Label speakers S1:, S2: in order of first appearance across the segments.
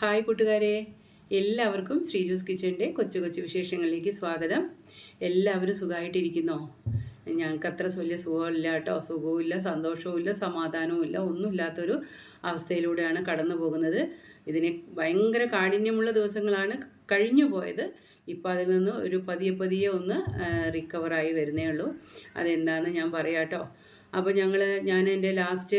S1: Hi കൂട്ടുകാരെ. എല്ലാവർക്കും ശ്രീജൂസ് കിച്ചന്റെ കൊച്ചു കൊച്ചു വിശേഷങ്ങളിലേക്ക് സ്വാഗതം. എല്ലാവരും സുഖമായിട്ടിരിക്കുന്നോ ഞങ്ങൾക്ക് അത്ര വലിയ സുഖമില്ല കേട്ടോ. സുഖവുമില്ല സന്തോഷവുമില്ല സമാധാനവും ഇല്ല ഒന്നുമില്ലാത്തൊരു അവസ്ഥയിലൂടെയാണ് കടന്നു പോകുന്നത്. ഇതിന് ഭയങ്കര കാഠിന്യമുള്ള ദിവസങ്ങളാണ് കഴിഞ്ഞു പോയത്. ഇപ്പോൾ അതിൽ നിന്ന് ഒരു പതിയെ പതിയെ ഒന്ന് റിക്കവറായി വരുന്നേ ഉള്ളൂ. അതെന്താണെന്ന് ഞാൻ പറയാം കേട്ടോ. അപ്പോൾ ഞങ്ങൾ ഞാൻ എന്റെ ലാസ്റ്റ്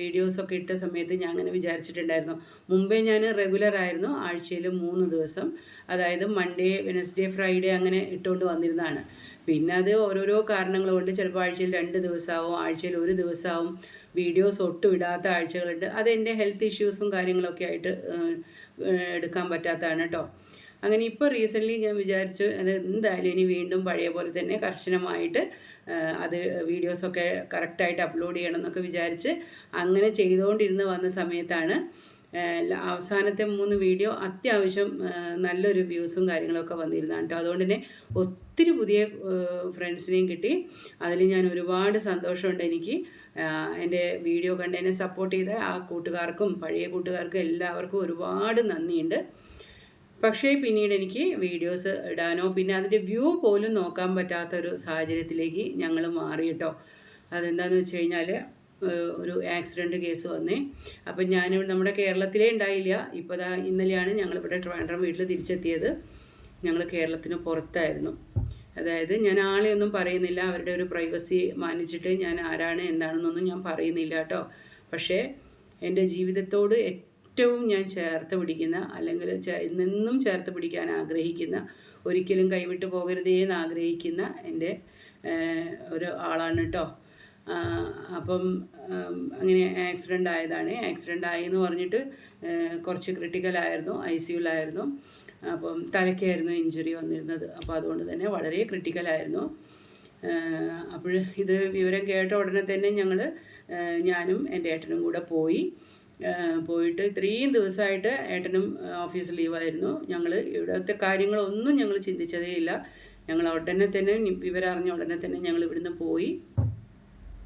S1: വീഡിയോസൊക്കെ ഇട്ട സമയത്ത് ഞാൻ അങ്ങനെ വിചാരിച്ചിട്ടുണ്ടായിരുന്നു. മുമ്പേ ഞാൻ റെഗുലർ ആയിരുന്നു. ആഴ്ചയിൽ മൂന്ന് ദിവസം. അതായത് മൺഡേ വെനസ്ഡേ ഫ്രൈഡേ അങ്ങനെ ഇട്ടുകൊണ്ട് വന്നിരുന്നതാണ്. പിന്നെ അത് ഓരോരോ കാരണങ്ങൾ കൊണ്ട് ചിലപ്പോൾ ആഴ്ചയിൽ രണ്ട് ദിവസമാവും ആഴ്ചയിൽ ഒരു ദിവസമാവും വീഡിയോസ് ഒട്ടും ഇടാത്ത ആഴ്ചകളുണ്ട്. അത് എന്റെ ഹെൽത്ത് ഇഷ്യൂസും കാര്യങ്ങളൊക്കെ ആയിട്ട് എടുക്കാൻ പറ്റാത്തതാണ് കേട്ടോ അങ്ങനെ ഇപ്പോൾ റീസെന്റ്ലി ഞാൻ വിചാരിച്ചു അത് എന്തായാലും ഇനി വീണ്ടും പഴയ പോലെ തന്നെ കർശനമായിട്ട് അത് വീഡിയോസൊക്കെ കറക്റ്റായിട്ട് അപ്ലോഡ് ചെയ്യണം എന്നൊക്കെ വിചാരിച്ച് അങ്ങനെ ചെയ്തുകൊണ്ടിരുന്ന് വന്ന സമയത്താണ് അവസാനത്തെ മൂന്ന് വീഡിയോ അത്യാവശ്യം നല്ലൊരു വ്യൂസും കാര്യങ്ങളൊക്കെ വന്നിരുന്നതാണ് കേട്ടോ അതുകൊണ്ട് തന്നെ ഒത്തിരി പുതിയ ഫ്രണ്ട്സിനെയും കിട്ടി. അതിൽ ഞാൻ ഒരുപാട് സന്തോഷമുണ്ട് എനിക്ക്. എന്റെ വീഡിയോ കണ്ടതിനെ സപ്പോർട്ട് ചെയ്ത ആ കൂട്ടുകാർക്കും പഴയ കൂട്ടുകാർക്കും എല്ലാവർക്കും ഒരുപാട് നന്ദിയുണ്ട്. പക്ഷേ പിന്നീട് എനിക്ക് വീഡിയോസ് ഇടാനോ പിന്നെ അതിന്റെ വ്യൂ പോലും നോക്കാൻ പറ്റാത്തൊരു സാഹചര്യത്തിലേക്ക് ഞങ്ങൾ മാറി കേട്ടോ. അതെന്താണെന്ന് വെച്ച് കഴിഞ്ഞാൽ ഒരു ആക്സിഡന്റ് കേസ് വന്നേ. അപ്പം ഞാൻ നമ്മുടെ കേരളത്തിലേ ഉണ്ടായില്ല. ഇപ്പോൾ ദാ ഇന്നലെയാണ് ഞങ്ങളിവിടെ ട്രിവാൻഡ്രം വീട്ടിൽ തിരിച്ചെത്തിയത്. ഞങ്ങൾ കേരളത്തിന് പുറത്തായിരുന്നു. അതായത് ഞാൻ ആളെ ഒന്നും പറയുന്നില്ല. അവരുടെ ഒരു പ്രൈവസി മാനിച്ചിട്ട് ഞാൻ ആരാണ് എന്താണെന്നൊന്നും ഞാൻ പറയുന്നില്ല കേട്ടോ. പക്ഷേ എന്റെ ജീവിതത്തോട് ഏറ്റവും ഞാൻ ചേർത്ത് പിടിക്കുന്ന അല്ലെങ്കിൽ നിന്നും ചേർത്ത് പിടിക്കാൻ ആഗ്രഹിക്കുന്ന ഒരിക്കലും കൈവിട്ട് പോകരുതേ എന്ന് ആഗ്രഹിക്കുന്ന എന്റെ ഒരു ആളാണ് കേട്ടോ അപ്പം അങ്ങനെ ആക്സിഡന്റ് ആയതാണ്. ആക്സിഡന്റ് ആയി എന്ന് പറഞ്ഞിട്ട് കുറച്ച് ക്രിട്ടിക്കലായിരുന്നു ഐ സിയുലായിരുന്നു അപ്പം തലയ്ക്കായിരുന്നു ഇഞ്ചുറി വന്നിരുന്നത്. അപ്പോൾ അതുകൊണ്ട് തന്നെ വളരെ ക്രിട്ടിക്കലായിരുന്നു അപ്പോൾ ഇത് വിവരം കേട്ട ഉടനെ തന്നെ ഞങ്ങൾ ഞാനും എന്റെ ഏട്ടനും കൂടെ പോയി. പോയിട്ട് ഇത്രയും ദിവസമായിട്ട് ഏട്ടനും ഓഫീസ് ലീവായിരുന്നു. ഞങ്ങൾ ഇവിടുത്തെ കാര്യങ്ങളൊന്നും ഞങ്ങൾ ചിന്തിച്ചതേ ഇല്ല. ഞങ്ങൾ ഉടനെ തന്നെ വിവരമറിഞ്ഞ ഉടനെ തന്നെ ഞങ്ങൾ ഇവിടുന്ന് പോയി.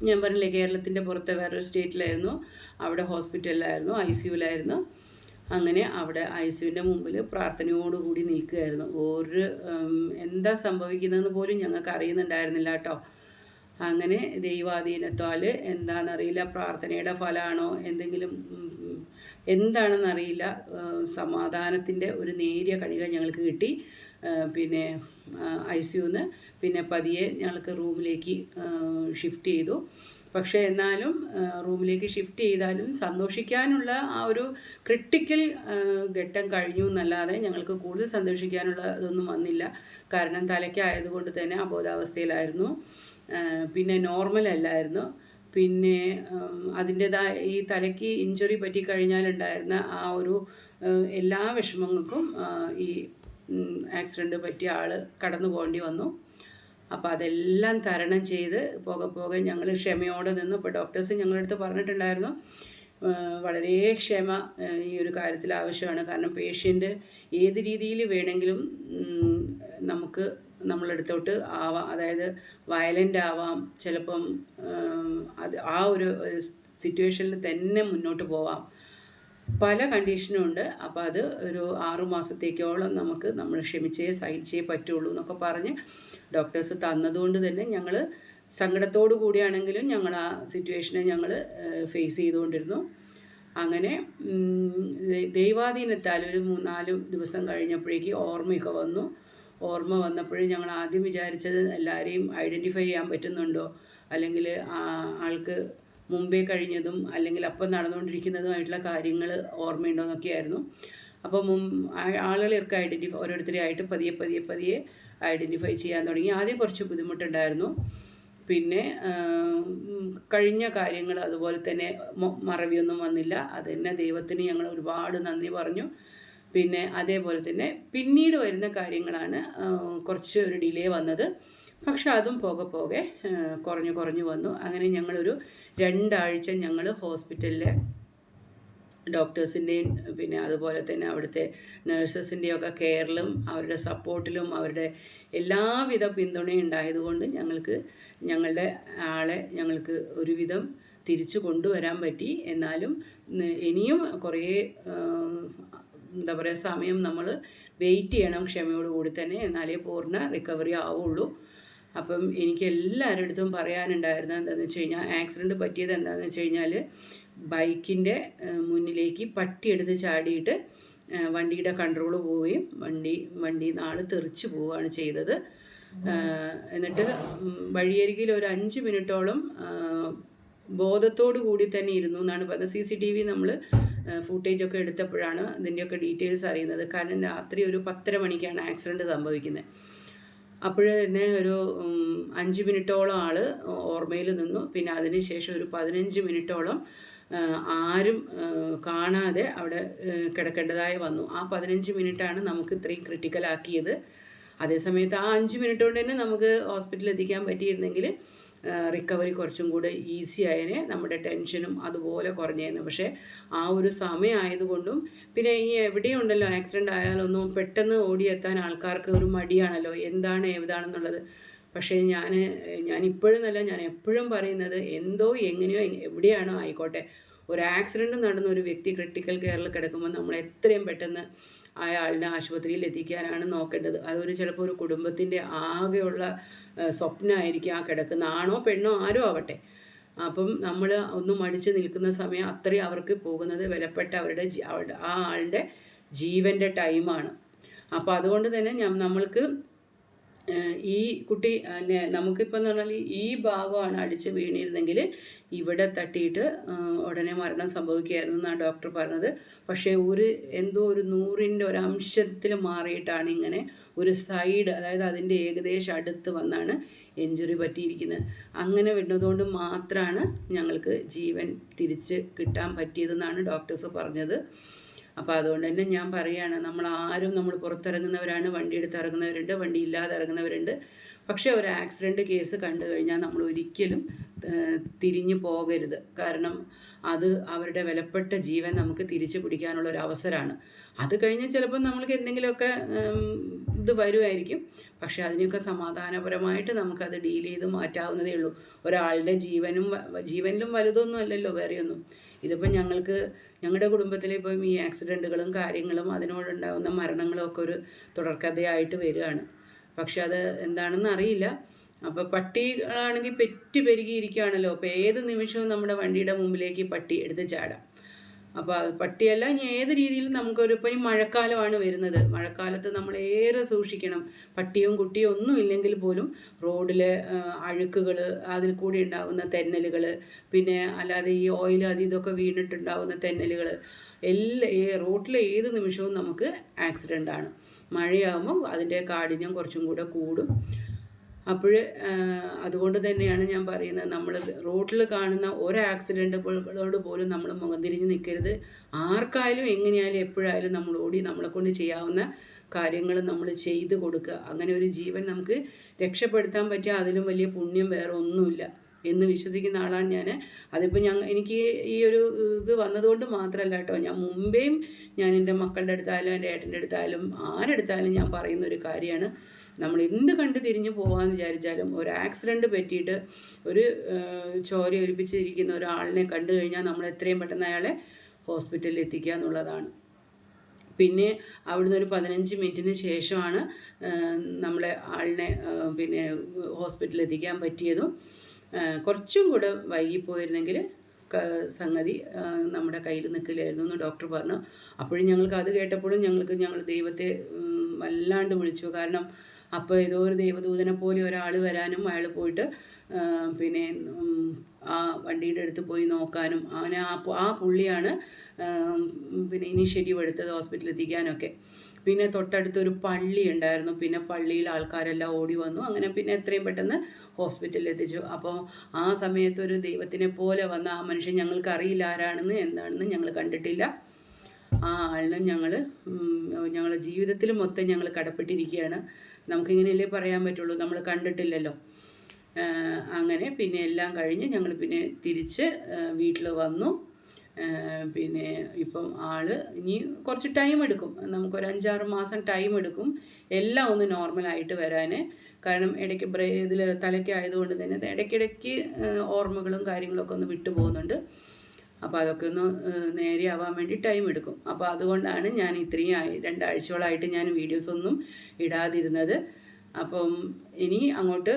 S1: ഞാൻ പറഞ്ഞില്ലേ കേരളത്തിന്റെ പുറത്തെ വേറൊരു സ്റ്റേറ്റിലായിരുന്നു. അവിടെ ഹോസ്പിറ്റലിലായിരുന്നു ഐ സിയുലായിരുന്നു അങ്ങനെ അവിടെ ഐ സിയുവിന്റെ മുമ്പിൽ പ്രാർത്ഥനയോടുകൂടി നിൽക്കുകയായിരുന്നു. ഒരു എന്താ സംഭവിക്കുന്നതെന്ന് പോലും ഞങ്ങൾക്ക് അറിയുന്നുണ്ടായിരുന്നില്ല കേട്ടോ. അങ്ങനെ ദൈവാധീനത്താൽ എന്താണെന്നറിയില്ല പ്രാർത്ഥനയുടെ ഫലമാണോ എന്തെങ്കിലും എന്താണെന്നറിയില്ല. സമാധാനത്തിന്റെ ഒരു നേരിയ കണിക ഞങ്ങൾക്ക് കിട്ടി. പിന്നെ ഐ സിയുന്ന് പിന്നെ പതിയെ ഞങ്ങൾക്ക് റൂമിലേക്ക് ഷിഫ്റ്റ് ചെയ്തു. പക്ഷേ എന്നാലും റൂമിലേക്ക് ഷിഫ്റ്റ് ചെയ്താലും സന്തോഷിക്കാനുള്ള ആ ഒരു ക്രിട്ടിക്കൽ ഘട്ടം കഴിഞ്ഞു എന്നല്ലാതെ ഞങ്ങൾക്ക് കൂടുതൽ സന്തോഷിക്കാനുള്ള ഇതൊന്നും വന്നില്ല. കാരണം തലയ്ക്കായതുകൊണ്ട് തന്നെ അബോധാവസ്ഥയിലായിരുന്നു. പിന്നെ നോർമൽ അല്ലായിരുന്നു. പിന്നെ അതിന്റെതായ ഈ തലയ്ക്ക് ഇഞ്ചുറി പറ്റിക്കഴിഞ്ഞാലുണ്ടായിരുന്ന ആ ഒരു എല്ലാ വിഷമങ്ങൾക്കും ഈ ആക്സിഡന്റ് പറ്റിയ ആൾ കടന്നു പോകേണ്ടി വന്നു. അപ്പോൾ അതെല്ലാം തരണം ചെയ്ത് പോകെ പോകെ ഞങ്ങൾ ക്ഷമയോടെ നിന്നു. ഇപ്പോൾ ഡോക്ടേഴ്സ് അടുത്ത് പറഞ്ഞിട്ടുണ്ടായിരുന്നു. വളരെ ക്ഷമ ഈ ഒരു കാര്യത്തിൽ ആവശ്യമാണ് കാരണം പേഷ്യന്റ് ഏത് രീതിയിൽ വേണമെങ്കിലും നമുക്ക് നമ്മളെടുത്തോട്ട് ആവാം. അതായത് വയലന്റ് ആവാം. ചിലപ്പം അത് ആ ഒരു സിറ്റുവേഷനിൽ തന്നെ മുന്നോട്ട് പോവാം. പല കണ്ടീഷനും ഉണ്ട്. അപ്പോൾ അത് ഒരു ആറു മാസത്തേക്കോളം നമുക്ക് നമ്മൾ ക്ഷമിച്ചേ സഹിച്ചേ പറ്റുള്ളൂ എന്നൊക്കെ പറഞ്ഞ് ഡോക്ടേഴ്സ് തന്നതുകൊണ്ട് തന്നെ ഞങ്ങൾ സങ്കടത്തോടു കൂടിയാണെങ്കിലും ഞങ്ങൾ ആ സിറ്റുവേഷനെ ഞങ്ങൾ ഫേസ് ചെയ്തുകൊണ്ടിരുന്നു. അങ്ങനെ ദൈവാധീനത്താൽ ഒരു മൂന്നാൽ ദിവസം കഴിഞ്ഞപ്പോഴേക്ക് ഓർമ്മയൊക്കെ വന്നു. ഓർമ്മ വന്നപ്പോഴും ഞങ്ങൾ ആദ്യം വിചാരിച്ചത് എല്ലാവരെയും ഐഡന്റിഫൈ ചെയ്യാൻ പറ്റുന്നുണ്ടോ? അല്ലെങ്കിൽ ആൾക്ക് മുമ്പേ കഴിഞ്ഞതും അല്ലെങ്കിൽ അപ്പം നടന്നുകൊണ്ടിരിക്കുന്നതുമായിട്ടുള്ള കാര്യങ്ങൾ ഓർമ്മയുണ്ടോ എന്നൊക്കെയായിരുന്നു. അപ്പോൾ മും ആളുകളെയൊക്കെ ഐഡന്റിഫൈ ഓരോരുത്തരെയായിട്ട് പതിയെ പതിയെ പതിയെ ഐഡന്റിഫൈ ചെയ്യാൻ തുടങ്ങി. ആദ്യം കുറച്ച് ബുദ്ധിമുട്ടുണ്ടായിരുന്നു. പിന്നെ കഴിഞ്ഞ കാര്യങ്ങൾ അതുപോലെ തന്നെ മറവിയൊന്നും വന്നില്ല. അത് ദൈവത്തിന് ഞങ്ങൾ ഒരുപാട് നന്ദി പറഞ്ഞു. പിന്നെ അതേപോലെ തന്നെ പിന്നീട് വരുന്ന കാര്യങ്ങളാണ് കുറച്ച് ഒരു ഡിലേ വന്നത്. പക്ഷെ അതും പോകെ പോകെ കുറഞ്ഞു കുറഞ്ഞു വന്നു. അങ്ങനെ ഞങ്ങളൊരു രണ്ടാഴ്ച ഞങ്ങൾ ഹോസ്പിറ്റലിലെ ഡോക്ടേഴ്സിന്റെയും പിന്നെ അതുപോലെ തന്നെ അവിടുത്തെ നേഴ്സസിന്റെയും ഒക്കെ കെയറിലും അവരുടെ സപ്പോർട്ടിലും അവരുടെ എല്ലാവിധ പിന്തുണയും ഉണ്ടായതുകൊണ്ട് ഞങ്ങൾക്ക് ഞങ്ങളുടെ ആളെ ഞങ്ങൾക്ക് ഒരുവിധം തിരിച്ചു കൊണ്ടുവരാൻ പറ്റി. എന്നാലും ഇനിയും കുറേ എന്താ പറയുക സമയം നമ്മൾ വെയിറ്റ് ചെയ്യണം ക്ഷമയോടുകൂടി തന്നെ. എന്നാലേ പൂർണ റിക്കവറി ആവുള്ളൂ. അപ്പം എനിക്ക് എല്ലാവരുടെ അടുത്തും പറയാനുണ്ടായിരുന്നത് എന്താണെന്ന് വെച്ച് കഴിഞ്ഞാൽ ആക്സിഡന്റ് പറ്റിയത് എന്താണെന്ന് വെച്ച് കഴിഞ്ഞാൽ ബൈക്കിന്റെ മുന്നിലേക്ക് പട്ടിയെടുത്ത് ചാടിയിട്ട് വണ്ടിയുടെ കൺട്രോൾ പോവുകയും വണ്ടി വണ്ടി നാൾ തെറിച്ച് പോവുകയാണ് ചെയ്തത്. എന്നിട്ട് വഴിയരികിൽ ഒരു അഞ്ച് മിനിറ്റോളം ബോധത്തോടു കൂടി തന്നെ ഇരുന്നു എന്നാണ് പറഞ്ഞത് സി സി ടി വി നമ്മൾ ഫുട്ടേജൊക്കെ എടുത്തപ്പോഴാണ് ഇതിന്റെയൊക്കെ ഡീറ്റെയിൽസ് അറിയുന്നത്. കാരണം രാത്രി ഒരു പത്തര മണിക്കാണ് ആക്സിഡന്റ് സംഭവിക്കുന്നത് അപ്പോൾ തന്നെ ഒരു അഞ്ച് മിനിറ്റോളം ആൾ ഓർമ്മയിൽ നിന്നു. പിന്നെ അതിനുശേഷം ഒരു പതിനഞ്ച് മിനിറ്റോളം ആരും കാണാതെ അവിടെ കിടക്കേണ്ടതായി വന്നു. ആ പതിനഞ്ച് മിനിറ്റാണ് നമുക്ക് ഇത്രയും ക്രിട്ടിക്കലാക്കിയത് അതേസമയത്ത് ആ അഞ്ച് മിനിറ്റ് കൊണ്ട് തന്നെ നമുക്ക് ഹോസ്പിറ്റലിൽ എത്തിക്കാൻ പറ്റിയിരുന്നെങ്കിൽ റിക്കവറി കുറച്ചും കൂടെ ഈസി ആയതിനെ നമ്മുടെ ടെൻഷനും അതുപോലെ കുറഞ്ഞേന്ന് പക്ഷേ ആ ഒരു സമയമായതുകൊണ്ടും പിന്നെ ഈ എവിടെയുണ്ടല്ലോ ആക്സിഡന്റ് ആയാലൊന്നും പെട്ടെന്ന് ഓടിയെത്താൻ ആൾക്കാർക്ക് ഒരു മടിയാണല്ലോ എന്താണ് ഏതാണെന്നുള്ളത്. പക്ഷേ ഞാൻ ഞാൻ ഇപ്പോഴും നല്ല ഞാൻ എപ്പോഴും പറയുന്നത് എന്തോ എങ്ങനെയോ എവിടെയാണോ ആയിക്കോട്ടെ. ഒരു ആക്സിഡന്റ് നടന്ന ഒരു വ്യക്തി ക്രിട്ടിക്കൽ കെയറിൽ കിടക്കുമ്പോൾ നമ്മൾ എത്രയും പെട്ടെന്ന് അയാളുടെ ആശുപത്രിയിൽ എത്തിക്കാനാണ് നോക്കേണ്ടത് അതൊരു ചിലപ്പോൾ ഒരു കുടുംബത്തിന്റെ ആകെയുള്ള സ്വപ്നമായിരിക്കും ആ കിടക്കുന്ന ആണോ പെണ്ണോ ആരോ ആവട്ടെ. അപ്പം നമ്മൾ ഒന്ന് മടിച്ച് നിൽക്കുന്ന സമയം അത്രയും അവർക്ക് പോകുന്നത് വിലപ്പെട്ട അവരുടെ ആ ആളുടെ ജീവന്റെ ടൈമാണ് അപ്പോൾ അതുകൊണ്ട് തന്നെ നമ്മൾക്ക് ഈ കുട്ടി നമുക്കിപ്പോൾ എന്ന് പറഞ്ഞാൽ ഈ ഭാഗമാണ് അടിച്ച് വീണിരുന്നെങ്കിൽ ഇവിടെ തട്ടിയിട്ട് ഉടനെ മരണം സംഭവിക്കുകയായിരുന്നു എന്നാണ് ഡോക്ടർ പറഞ്ഞത്. പക്ഷേ ഒരു എന്തോ ഒരു നൂറിന്റെ ഒരു അംശത്തിൽ മാറിയിട്ടാണ് ഇങ്ങനെ ഒരു സൈഡ് അതായത് അതിന്റെ ഏകദേശം അടുത്ത് വന്നാണ് എഞ്ചുറി പറ്റിയിരിക്കുന്നത്. അങ്ങനെ വിടുന്നതുകൊണ്ട് മാത്രമാണ് ഞങ്ങൾക്ക് ജീവൻ തിരിച്ച് കിട്ടാൻ പറ്റിയതെന്നാണ് ഡോക്ടേഴ്സ് പറഞ്ഞത്. അപ്പോൾ അതുകൊണ്ട് തന്നെ ഞാൻ പറയുകയാണ് നമ്മൾ ആരും നമ്മൾ പുറത്തിറങ്ങുന്നവരാണ് വണ്ടി എടുത്ത് ഇറങ്ങുന്നവരുണ്ട് വണ്ടി ഇല്ലാതെ ഇറങ്ങുന്നവരുണ്ട്. പക്ഷേ ഒരു ആക്സിഡന്റ് കേസ് കണ്ടു കഴിഞ്ഞാൽ നമ്മൾ ഒരിക്കലും തിരിഞ്ഞു പോകരുത്. കാരണം അത് അവരുടെ വിലപ്പെട്ട ജീവൻ നമുക്ക് തിരിച്ചു പിടിക്കാനുള്ള ഒരു അവസരമാണ്. അത് കഴിഞ്ഞ് ചിലപ്പോൾ നമ്മൾക്ക് എന്തെങ്കിലുമൊക്കെ ഇത് വരുമായിരിക്കും. പക്ഷെ അതിനൊക്കെ സമാധാനപരമായിട്ട് നമുക്കത് ഡീൽ ചെയ്ത് മാറ്റാവുന്നതേ ഉള്ളൂ. ഒരാളുടെ ജീവനും ജീവനിലും വലുതൊന്നും അല്ലല്ലോ വേറെയൊന്നും. ഇതിപ്പം ഞങ്ങൾക്ക് ഞങ്ങളുടെ കുടുംബത്തിൽ ഇപ്പം ഈ ആക്സിഡന്റുകളും കാര്യങ്ങളും അതിനോടുണ്ടാകുന്ന മരണങ്ങളും ഒക്കെ ഒരു തുടർക്കഥയായിട്ട് വരികയാണ്. പക്ഷെ അത് എന്താണെന്ന് അറിയില്ല. അപ്പോൾ പട്ടികളാണെങ്കിൽ പെറ്റ് പെരുകിയിരിക്കുകയാണല്ലോ. അപ്പോൾ ഏത് നിമിഷവും നമ്മുടെ വണ്ടിയുടെ മുമ്പിലേക്ക് പട്ടി എടുത്ത് ചാടാം. അപ്പോൾ പട്ടിയല്ല ഇനി ഏത് രീതിയിലും നമുക്കൊരു ഇപ്പം ഈ മഴക്കാലമാണ് വരുന്നത്. മഴക്കാലത്ത് നമ്മൾ ഏറെ സൂക്ഷിക്കണം. പട്ടിയും കുട്ടിയും ഒന്നും ഇല്ലെങ്കിൽ പോലും റോഡിലെ അഴുക്കുകൾ അതിൽ കൂടി ഉണ്ടാകുന്ന തെന്നലുകൾ പിന്നെ അല്ലാതെ ഈ ഓയിൽ അത് ഇതൊക്കെ വീണിട്ടുണ്ടാകുന്ന തെന്നലുകൾ എല്ലാ റോട്ടിലെ ഏത് നിമിഷവും നമുക്ക് ആക്സിഡന്റ് ആണ്. മഴയാകുമ്പോൾ അതിന്റെ കാഠിന്യം കുറച്ചും കൂടെ കൂടും. അപ്പോൾ അതുകൊണ്ട് തന്നെയാണ് ഞാൻ പറയുന്നത്. നമ്മൾ റോഡിൽ കാണുന്ന ഒരു ആക്സിഡന്റുകളോട് പോലും നമ്മൾ മുഖം തിരിഞ്ഞ് നിൽക്കരുത് ആർക്കായാലും എങ്ങനെയായാലും എപ്പോഴായാലും നമ്മൾ ഓടി നമ്മളെ കൊണ്ട് ചെയ്യാവുന്ന കാര്യങ്ങൾ നമ്മൾ ചെയ്ത് കൊടുക്കുക. അങ്ങനെ ഒരു ജീവൻ നമുക്ക് രക്ഷപ്പെടുത്താൻ പറ്റിയ അതിലും വലിയ പുണ്യം വേറെ ഒന്നുമില്ല. എന്ന് വിശ്വസിക്കുന്ന ആളാണ് ഞാൻ അതിപ്പോൾ ഞങ്ങൾ എനിക്ക് ഈ ഒരു ഇത് വന്നതുകൊണ്ട് മാത്രമല്ല കേട്ടോ ഞാൻ മുമ്പേയും ഞാൻ എന്റെ മക്കളുടെ അടുത്തായാലും എന്റെ ഏട്ടന്റെ അടുത്തായാലും ആരെടുത്താലും ഞാൻ പറയുന്ന ഒരു കാര്യമാണ്. നമ്മൾ എന്ത് കണ്ട് തിരിഞ്ഞു പോകാമെന്ന് വിചാരിച്ചാലും ഒരു ആക്സിഡന്റ് പറ്റിയിട്ട് ഒരു ചോര ഒലിപ്പിച്ചിരിക്കുന്ന ഒരാളിനെ കണ്ടു കഴിഞ്ഞാൽ നമ്മൾ എത്രയും പെട്ടെന്ന് അയാളെ ഹോസ്പിറ്റലിൽ എത്തിക്കുക എന്നുള്ളതാണ്. പിന്നെ അവിടുന്ന് ഒരു പതിനഞ്ച് മിനിറ്റിന് ശേഷമാണ് നമ്മളെ ആളിനെ പിന്നെ ഹോസ്പിറ്റലിൽ എത്തിക്കാൻ പറ്റിയതും. കുറച്ചും കൂടെ വൈകിപ്പോയിരുന്നെങ്കിൽ സംഗതി നമ്മുടെ കയ്യിൽ നിൽക്കില്ലായിരുന്നു എന്ന് ഡോക്ടർ പറഞ്ഞു. അപ്പോഴും ഞങ്ങൾക്ക് അത് കേട്ടപ്പോഴും ഞങ്ങൾക്ക് ഞങ്ങൾ ദൈവത്തെ വല്ലാണ്ട് വിളിച്ചു. കാരണം അപ്പോൾ ഏതോ ഒരു ദൈവദൂതനെ പോലെ ഒരാൾ വരാനും അയാൾ പോയിട്ട് പിന്നെ ആ വണ്ടിയുടെ അടുത്ത് പോയി നോക്കാനും അങ്ങനെ ആ ആ പുള്ളിയാണ് പിന്നെ ഇനീഷ്യേറ്റീവ് എടുത്തത് ഹോസ്പിറ്റലിൽ എത്തിക്കാനൊക്കെ. പിന്നെ തൊട്ടടുത്ത് ഒരു പള്ളി ഉണ്ടായിരുന്നു. പിന്നെ പള്ളിയിൽ ആൾക്കാരെല്ലാം ഓടി വന്നു. അങ്ങനെ പിന്നെ എത്രയും പെട്ടെന്ന് ഹോസ്പിറ്റലിൽ എത്തിച്ചു. അപ്പോൾ ആ സമയത്ത് ഒരു ദൈവത്തിനെ പോലെ വന്ന ആ മനുഷ്യൻ ഞങ്ങൾക്ക് അറിയില്ല ആരാണെന്ന് എന്താണെന്ന് ഞങ്ങൾ കണ്ടിട്ടില്ല. ആ ആളിനും ഞങ്ങൾ ഞങ്ങളുടെ ജീവിതത്തിൽ മൊത്തം ഞങ്ങൾ കടപ്പെട്ടിരിക്കുകയാണ്. നമുക്കിങ്ങനെയല്ലേ പറയാൻ പറ്റുള്ളൂ? നമ്മൾ കണ്ടിട്ടില്ലല്ലോ. അങ്ങനെ പിന്നെ എല്ലാം കഴിഞ്ഞ് ഞങ്ങൾ പിന്നെ തിരിച്ച് വീട്ടിൽ വന്നു. പിന്നെ ഇപ്പം ആൾ ഇനി കുറച്ച് ടൈം എടുക്കും. നമുക്ക് നമുക്കൊരു അഞ്ചാറ് മാസം ടൈം എടുക്കും. എല്ലാം ഒന്ന് നോർമലായിട്ട് വരാൻ കാരണം ഇടയ്ക്ക് ബ്രേ ഇതിൽ തലയ്ക്ക് ആയതുകൊണ്ട് തന്നെ ഇടയ്ക്കിടയ്ക്ക് ഓർമ്മകളും കാര്യങ്ങളൊക്കെ ഒന്ന് വിട്ടുപോകുന്നുണ്ട് അപ്പോൾ അതൊക്കെ ഒന്ന് നേരെയാവാൻ വേണ്ടി ടൈം എടുക്കും. അപ്പോൾ അതുകൊണ്ടാണ് ഞാൻ ഇത്രയും രണ്ടാഴ്ചകളായിട്ട് ഞാൻ വീഡിയോസൊന്നും ഇടാതിരുന്നത്. അപ്പം ഇനി അങ്ങോട്ട്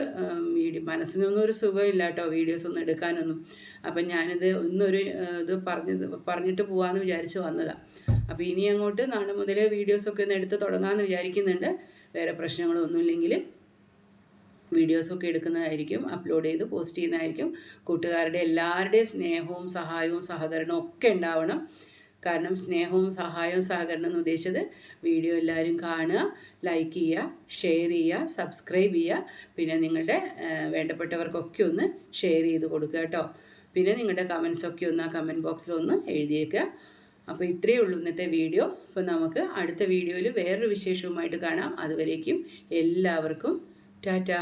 S1: വീഡിയോ മനസ്സിനൊന്നും ഒരു സുഖമില്ല കേട്ടോ വീഡിയോസ് ഒന്നും എടുക്കാനൊന്നും. അപ്പം ഞാനിത് ഒന്നൊരു ഏഹ്, ഇത് പറഞ്ഞത് പറഞ്ഞിട്ട് പോകാമെന്ന് വിചാരിച്ച് വന്നതാണ് അപ്പോൾ ഇനി അങ്ങോട്ട് നാളെ മുതലേ വീഡിയോസൊക്കെ ഒന്ന് എടുത്ത് തുടങ്ങാമെന്ന് വിചാരിക്കുന്നുണ്ട്. വേറെ പ്രശ്നങ്ങളൊന്നും ഇല്ലെങ്കിൽ വീഡിയോസൊക്കെ എടുക്കുന്നതായിരിക്കും അപ്ലോഡ് ചെയ്ത് പോസ്റ്റ് ചെയ്യുന്നതായിരിക്കും. കൂട്ടുകാരുടെ എല്ലാവരുടെയും സ്നേഹവും സഹായവും സഹകരണവും ഒക്കെ ഉണ്ടാവണം. കാരണം സ്നേഹവും സഹായവും സഹകരണം എന്ന് ഉദ്ദേശിച്ചത് വീഡിയോ എല്ലാവരും കാണുക ലൈക്ക് ചെയ്യുക ഷെയർ ചെയ്യുക സബ്സ്ക്രൈബ് ചെയ്യുക. പിന്നെ നിങ്ങളുടെ വേണ്ടപ്പെട്ടവർക്കൊക്കെ ഒന്ന് ഷെയർ ചെയ്ത് കൊടുക്കുക കേട്ടോ. പിന്നെ നിങ്ങളുടെ കമൻസൊക്കെ ഒന്ന് ആ കമന്റ് ബോക്സിൽ ഒന്ന് എഴുതിയേക്കുക അപ്പോൾ ഇത്രയേ ഉള്ളൂ ഇന്നത്തെ വീഡിയോ. അപ്പോൾ നമുക്ക് അടുത്ത വീഡിയോയിൽ വേറൊരു വിശേഷവുമായിട്ട് കാണാം. അതുവരേക്കും എല്ലാവർക്കും ടാറ്റാ.